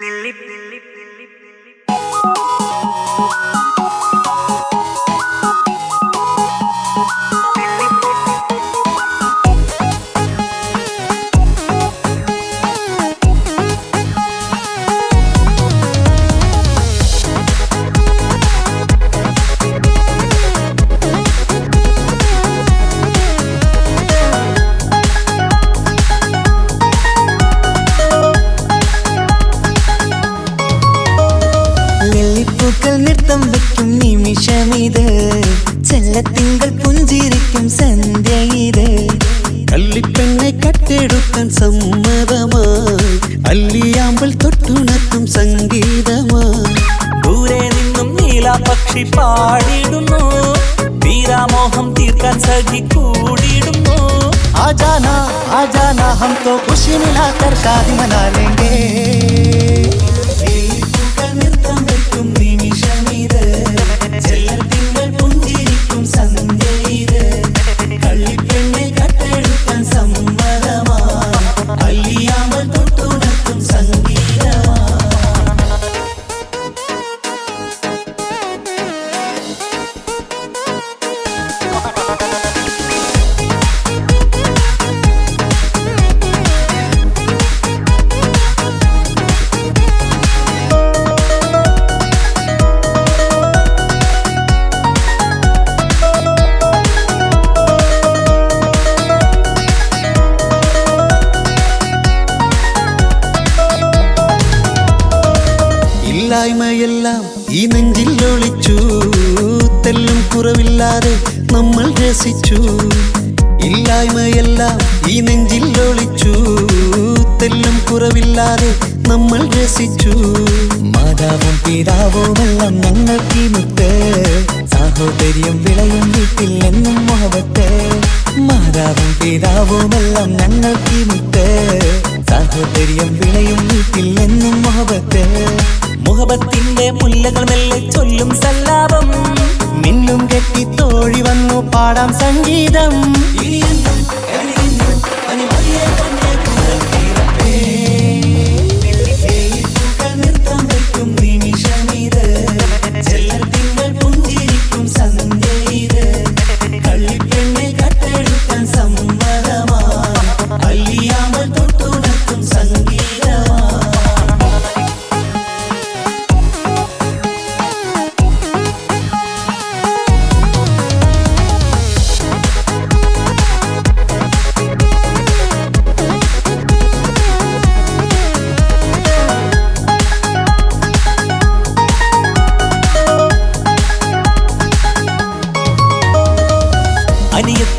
ലില്ലിപ്പൂക്കൾ നിങ്ങൾ പുഞ്ചിരിക്കും സന്ധ്യയിലെ കള്ളിപ്പെണ്ണെ കട്ടെടുക്കാൻ സമ്മതമായി. അല്ലിയാമ്പൽ തൊട്ടുണർത്തും സംഗീതമായി. ദൂരെ നിന്നും നീല പക്ഷി പാടിടുന്നു. തീരാമോഹം തീർക്കാൻ സഖി കൂടിയിടുന്നു ആജാന ആജാന ഹം തോ ഖുഷി മിലാ കർ മനാ ലേംഗേ നമ്മൾ രസിച്ചു. ഇല്ലായ്മയെല്ലാം ഈ നെഞ്ചിൽ ഒളിച്ചു. തെല്ലും കുറവില്ലാതെ നമ്മൾ രസിച്ചു. മാതാവും പിതാവുമെല്ലാം ഞങ്ങൾക്ക് മുത്ത് സാഹോദര്യം വിളയും വീട്ടിൽ എന്നും മുഹബത്ത് മാതാവും പിതാവുമെല്ലാം ഞങ്ങൾക്ക് മുത്ത് സാഹോദര്യം വിളയും വീട്ടിൽ എന്നും മുഹബത്ത് മുഹബത്തിന്റെ മുല്ലകൾ മെല്ലെ ചൊല്ലും സല്ലാപം. മിന്നും കെട്ടി തോഴി വന്നു പാടാം സംഗീതം.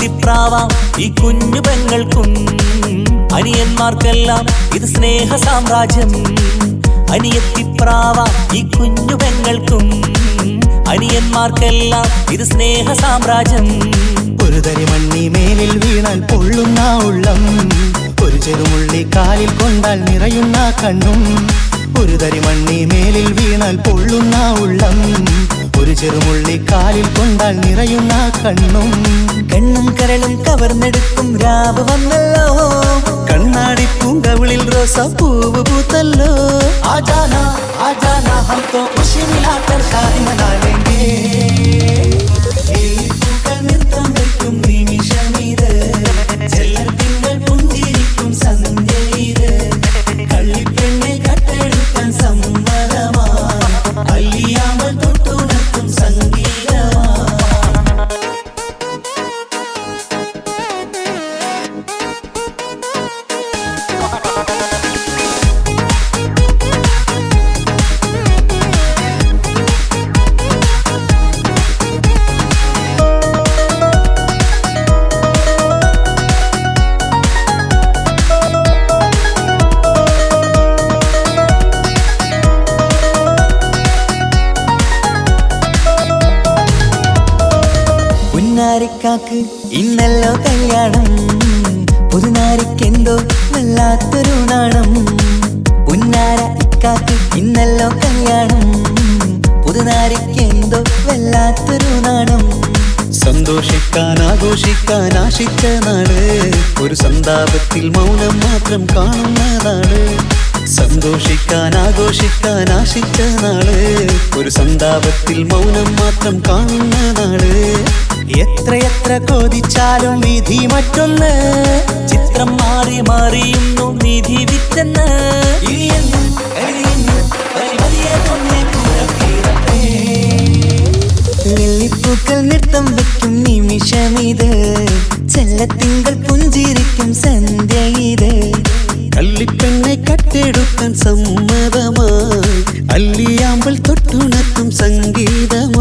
അനിയത്തിപ്രാവാം ഈ കുഞ്ഞു പെങ്ങൾക്കും അനിയന്മാർക്കെല്ലാം ഇത് സ്നേഹ സാമ്രാജ്യം. അനിയത്തിപ്രാവാം ഈ കുഞ്ഞു പെങ്ങൾക്കും അനിയന്മാർക്കെല്ലാം ഇത് സ്നേഹ സാമ്രാജ്യം. ഒരു തരി മണ്ണി മേലിൽ വീണാൽ പൊള്ളുന്ന ഉള്ളം. ഒരു ചെറുമുള്ളി കാലിൽ കൊണ്ടാൽ നിറയുന്ന കണ്ണും. ഒരു തരി മണ്ണി മേലിൽ വീണാൽ പൊള്ളുന്ന ഉള്ളം. ഒരു ചെറുമുള്ളി കാലിൽ കൊണ്ടാൽ നിറയുന്ന കണ്ണും കരളും കവർന്നെടുക്കും രാവ് വന്നല്ലോ. കണ്ണാടി പൂങ്കവിളിൽ റോസ പൂവ് പൂത്തല്ലോ. ആജാന ആജാന ഹം തോ ഖുഷി മിലാക്കർ ഷാദി മനാ വല്ലാത്തൊരു നാണം. പുന്നാര ഇക്കാക്ക് ഇന്നല്ലോ കല്യാണം. പുതുനാരിക്കെന്തോ വല്ലാത്തൊരു നാണം. സന്തോഷിക്കാൻ ആഘോഷിക്കാൻ ആശിച്ച നാട് ഒരു സന്താപത്തിൽ മൗനം മാത്രം കാണുന്ന നാട് സന്തോഷിക്കാൻ ആഘോഷിക്കാൻ ആശിച്ച നാൾ. ഒരു സന്താപത്തിൽ മൗനം മാത്രം കാണുന്ന നാൾ. എത്രയെത്ര കൊതിച്ചാലും വിധി മറ്റൊന്ന്. ചിത്രം മാറി മാറിയുന്നു നിധി വിറ്റെന്ന്. വെള്ളിപ്പൂക്കൾ നൃത്തം വെക്കും നിമിഷമിത്. ചെല്ലത്തിങ്കൾ പുഞ്ചിരിക്കും സന്ധ്യ ഇത്. കള്ളിപ്പെണ്ണെ കട്ടെടുക്കാൻ സമ്മതമായി അല്ലിയാമ്പൽ തൊട്ടുണർത്തും സംഗീതമായി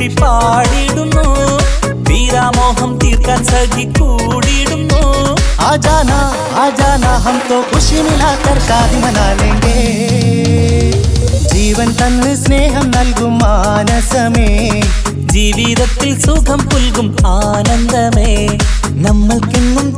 കൂട്ടി പാടിടുന്നു. വീരാമോഹം തീർക്കാൻ സഖി കൂടിയിടുന്നു ആജാന ആജാന ഹം തോ ഖുഷി മിലാ ഷാദി മനാ ജീവൻ തന്ന് സ്നേഹം നൽകും മാനസമേ. ജീവിതത്തിൽ സുഖം പുൽകും ആനന്ദമേ. നമ്മൾക്കിന്നും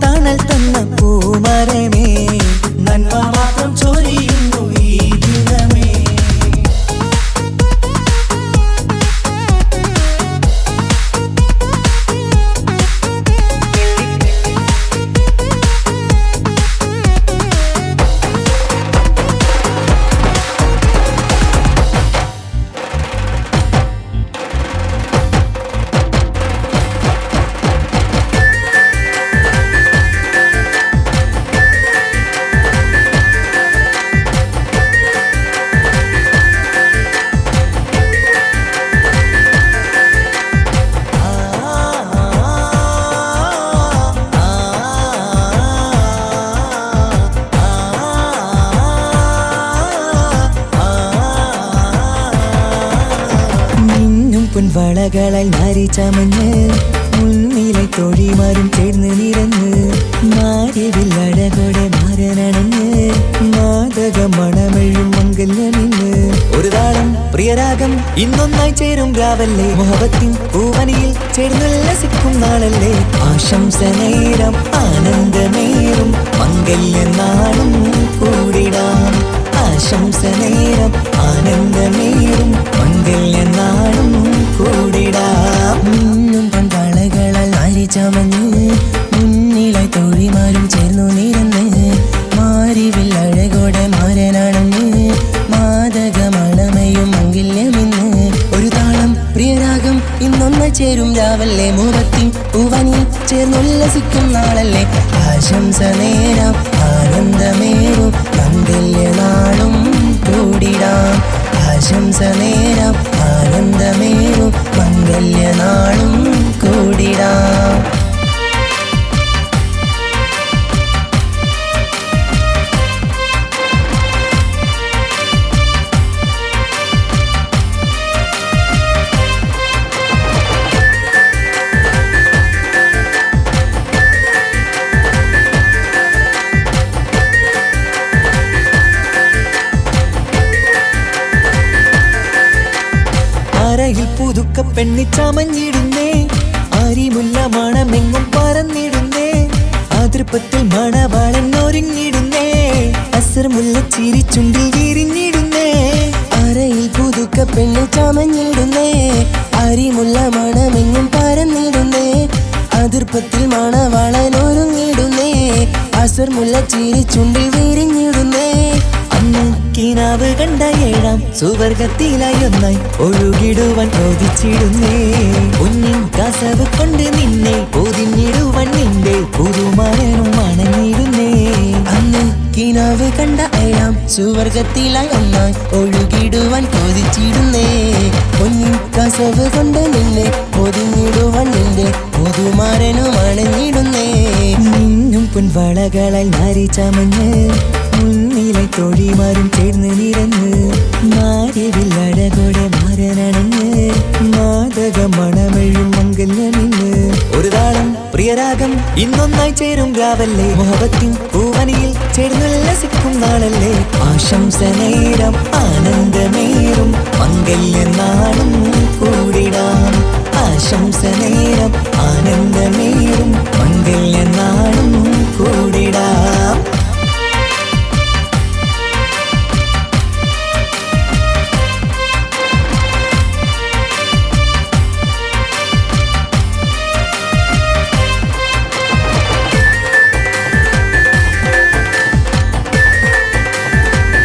മിന്നും പൊൻവളകളാൽ നാരി ചമഞ്ഞ് മുന്നിലെ തൊഴിമാരും ചേർന്ന് നിരന്ന് അഴകോടെ മാരനണഞ്ഞ് മാതക മണമെഴും മംഗല്യമിന്ന് ഒരു താളം പ്രിയരാഗം ഇന്നൊന്നായി ചേരും രാവല്ലേ മുഹബത്തിൻ പൂവനിയിൽ ചേർന്നുല്ലസിക്കും നാളല്ലേ. ആശംസ നേരം ഇന്നൊന്ന ചേരും രാവല്ലേ മുഖത്തിൻ പൂവനി ചേർന്നുല്ലസിക്കും നാളല്ലേ? ആശംസ നേരം ആനന്ദമേറും മംഗല്യനാളും കൂടിടാം. ആശംസ നേരം ആനന്ദമേറും മന്ദല്യ കൂടിടാം പുതുക്ക അരിമുല്ല മണമെങ്ങും പറന്നിടുന്നേ. അതിർപ്പത്തിൽ മണവാളൻ ഒരുങ്ങിടുന്നേ. അസർമുല്ല ചിരിച്ചുണ്ടിൽ വിരിഞ്ഞിടുന്നേ. അരയിൽ പുതുക്ക പെണ്ണി ചമഞ്ഞിടുന്നേ. അരിമുല്ല മണമെങ്ങും പറന്നിടുന്നേ അതിർപ്പത്തിൽ മണവാളൻ ഒരുങ്ങിടുന്നേ. അസർമുല്ല ചിരിച്ചുണ്ടിൽ വിരിഞ്ഞിടുന്നേ. കിനാവ് കണ്ട ഏഴാം സുവർഗത്തിലായി ഒന്നായി ഒഴുകിടുവാൻ ചോദിച്ചിടുന്നേ ഉന്നിൻ കസവ് കൊണ്ട് നിന്നെ പൊതിഞ്ഞിടുവാൻ നിന്റെ പുതുമരനും മണങ്ങിടുന്നേ അന്ന് കിനാവ് കണ്ട ഏഴാം സുവർഗത്തിലായി ഒന്നായി ഒഴുകിടുവാൻ ചോദിച്ചിടുന്നേ. ഉന്നിൻ കസവ് കൊണ്ട് നിന്നെ പൊതിഞ്ഞിടുവാൻ നിന്റെ പുതുമാരനും അണഞ്ഞിടുന്നേ നിന്നും പൊൻവളകളാൽ നാരി ചമഞ്ഞ് മുന്നിലെ തൊഴിമാരും ചേർന്ന് നിരന്ന് മാരിവില്ലഴകോടെ മാരനണഞ്ഞ് മാതക മണമെഴും മംഗല്യമിന്ന് ഒരു താളം പ്രിയരാഗം ഇന്നൊന്നായി ചേരും രാവല്ലേ? മുഹബത്തിൻ പൂവനിയിൽ ചേർന്നുല്ലസിക്കും നാളല്ലേ? ആശംസ നേരം ആനന്ദമേറും മംഗല്യനാളും കൂടിടാം. ആശംസ നേരം ആനന്ദമേറും മംഗല്യനാളും